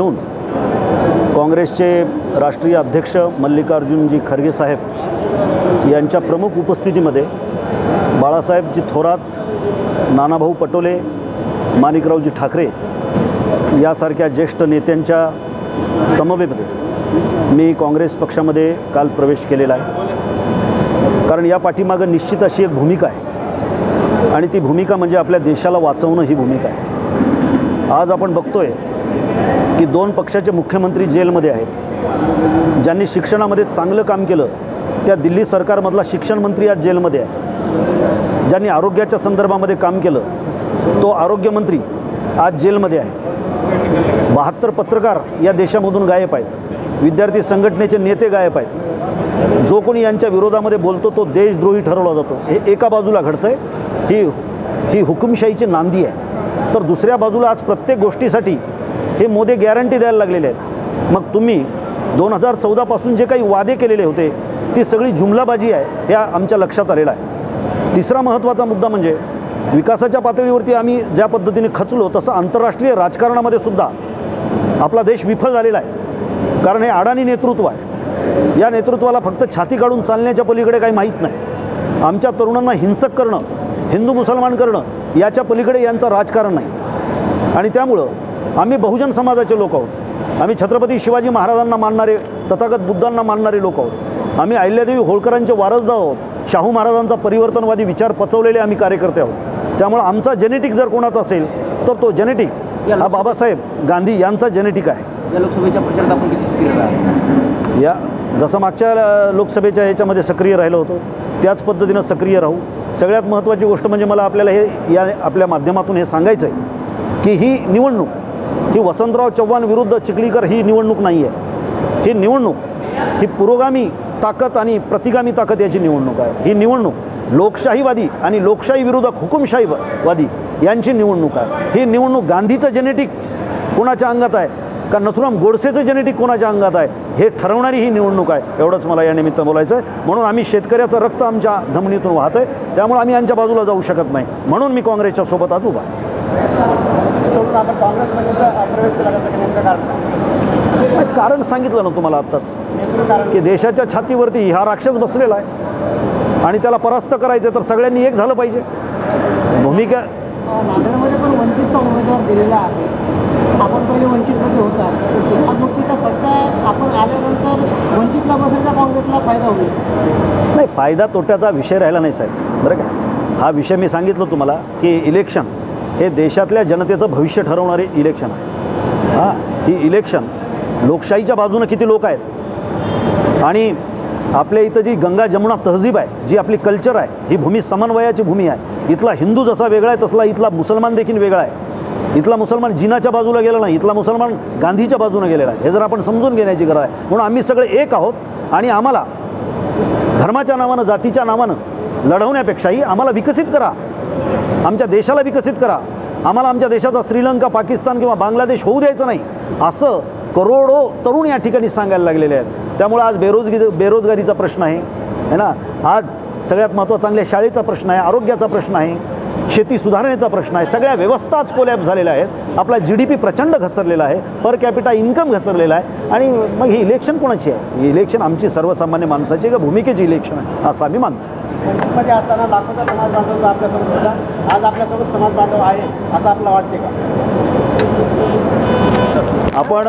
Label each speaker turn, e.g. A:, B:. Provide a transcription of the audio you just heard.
A: घेऊन काँग्रेसचे राष्ट्रीय अध्यक्ष मल्लिकार्जुनजी खरगे साहेब यांच्या प्रमुख उपस्थितीमध्ये बाळासाहेबजी थोरात नानाभाऊ पटोले माणिकरावजी ठाकरे यासारख्या ज्येष्ठ नेत्यांच्या समवेमध्ये मी काँग्रेस पक्षामध्ये काल प्रवेश केलेला आहे. कारण या पाठीमागं निश्चित अशी एक भूमिका आहे. आणि ती भूमिका म्हणजे आपल्या देशाला वाचवणं ही भूमिका आहे. आज आपण बघतोय की दोन पक्षाचे मुख्यमंत्री जेलमध्ये आहेत. ज्यांनी शिक्षणामध्ये चांगलं काम केलं त्या दिल्ली सरकारमधला शिक्षण मंत्री आज जेलमध्ये आहे. ज्यांनी आरोग्याच्या संदर्भामध्ये काम केलं तो आरोग्यमंत्री आज जेलमध्ये आहे. बहात्तर पत्रकार या देशामधून गायब आहेत. विद्यार्थी संघटनेचे नेते गायब आहेत. जो कोणी यांच्या विरोधामध्ये बोलतो तो देशद्रोही ठरवला जातो. हे एका बाजूला घडतं आहे ही ही हुकुमशाहीची नांदी आहे. तर दुसऱ्या बाजूला आज प्रत्येक गोष्टीसाठी हे मोदी गॅरंटी द्यायला लागलेले आहेत. मग तुम्ही दोन हजार चौदापासून जे काही वादे केलेले होते ती सगळी जुमलाबाजी आहे हे आमच्या लक्षात आलेलं आहे. तिसरा महत्त्वाचा मुद्दा म्हणजे विकासाच्या पातळीवरती आम्ही ज्या पद्धतीने खचलो तसं आंतरराष्ट्रीय राजकारणामध्ये सुद्धा आपला देश विफल झालेला आहे. कारण हे अडाणी नेतृत्व आहे. या नेतृत्वाला फक्त छाती काढून चालण्याच्या पलीकडे काही माहीत नाही. आमच्या तरुणांना हिंसक करणं हिंदू मुसलमान करणं याच्या पलीकडे यांचं राजकारण नाही. आणि त्यामुळं आम्ही बहुजन समाजाचे लोक आहोत. आम्ही छत्रपती शिवाजी महाराजांना मानणारे तथागत बुद्धांना मानणारे लोक आहोत. आम्ही अहिल्यादेवी होळकरांचे वारसदार आहोत. शाहू महाराजांचा परिवर्तनवादी विचार पचवलेले आम्ही कार्यकर्ते आहोत. त्यामुळं आमचा जेनेटिक जर कोणाचा असेल तर तो जेनेटिक हा बाबासाहेब गांधी यांचा जेनेटिक आहे.
B: या लोकसभेच्या प्रचारात आपण सक्रिय
A: या जसं मागच्या लोकसभेच्या याच्यामध्ये सक्रिय राहिलो होतो त्याच पद्धतीनं सक्रिय राहू. सगळ्यात महत्त्वाची गोष्ट म्हणजे मला आपल्याला हे या आपल्या माध्यमातून हे सांगायचं आहे की ही निवडणूक ही वसंतराव चव्हाण विरुद्ध चिखलीकर ही निवडणूक नाही आहे ही निवडणूक ही पुरोगामी ताकद आणि प्रतिगामी ताकद याची निवडणूक आहे. ही निवडणूक लोकशाहीवादी आणि लोकशाही विरोधक हुकुमशाहीवादी यांची निवडणूक आहे. ही निवडणूक गांधीचं जेनेटिक कोणाच्या अंगात आहे का नथुराम गोडसेचं जेनेटिक कोणाच्या अंगात आहे हे ठरवणारी ही निवडणूक आहे. एवढंच मला या निमित्त बोलायचं आहे म्हणून आम्ही शेतकऱ्याचं रक्त आमच्या धमनीतून वाहत आहे त्यामुळे आम्ही यांच्या बाजूला जाऊ शकत नाही. म्हणून मी काँग्रेसच्या सोबत आज उभा
C: आपण काँग्रेसमध्ये जर प्रवेश केला त्याचं नेमकं कारण
A: सांगितलं ना तुम्हाला आत्ताच. की देशाच्या छातीवरती हा राक्षस बसलेला आहे. आणि त्याला परास्त करायचं तर सगळ्यांनी एक झालं पाहिजे. भूमिका
D: नांदेडमध्ये पण वंचितचा उमेदवार दिलेला आहे. आपण पहिले वंचितमध्ये होता. आपण आल्यानंतर वंचितला काँग्रेसला फायदा होईल.
A: नाही फायदा तोट्याचा विषय राहिला नाही साहेब. बरं का? हा विषय मी सांगितलं तुम्हाला की इलेक्शन हे देशातल्या जनतेचं भविष्य ठरवणारे इलेक्शन आहे. हां ही इलेक्शन लोकशाहीच्या बाजूनं किती लोक आहेत? आणि आपल्या इथं जी गंगा जमुना तहजीब आहे जी आपली कल्चर आहे ही भूमी समन्वयाची भूमी आहे. इथला हिंदू जसा वेगळा आहे तसला इथला मुसलमान देखील वेगळा आहे. इथला मुसलमान जिनाच्या बाजूला गेला नाही इथला मुसलमान गांधीच्या बाजूनं गेलेला आहे. हे जर आपण समजून घेण्याची गरज आहे. म्हणून आम्ही सगळे एक आहोत आणि आम्हाला धर्माच्या नावानं जातीच्या नावानं लढवण्यापेक्षाही आम्हाला विकसित करा. आमच्या देशाला विकसित करा. आम्हाला आमच्या देशाचा श्रीलंका पाकिस्तान किंवा बांगलादेश होऊ द्यायचं नाही असं करोडो तरुण या ठिकाणी सांगायला लागलेले आहेत. त्यामुळे आज बेरोजगी बेरोजगारीचा प्रश्न आहे है ना? आज सगळ्यात महत्त्वा चांगल्या शाळेचा प्रश्न आहे आरोग्याचा प्रश्न आहे. शेती सुधारण्याचा प्रश्न आहे. सगळ्या व्यवस्थाच कोलॅप झालेल्या आहेत. आपला जी डी पी प्रचंड घसरलेला आहे. पर कॅपिटा इन्कम घसरलेला आहे. आणि मग ही इलेक्शन कोणाची आहे? ही इलेक्शन आमची सर्वसामान्य माणसाची का भूमिकेची इलेक्शन आहे? असं आम्ही मानतो.
C: मध्ये असताना लाखोचा समाज बांधव आपल्यासोबत होता. आज आपल्यासोबत समाज बांधव आहे असं आपल्याला वाटते का?
A: आपण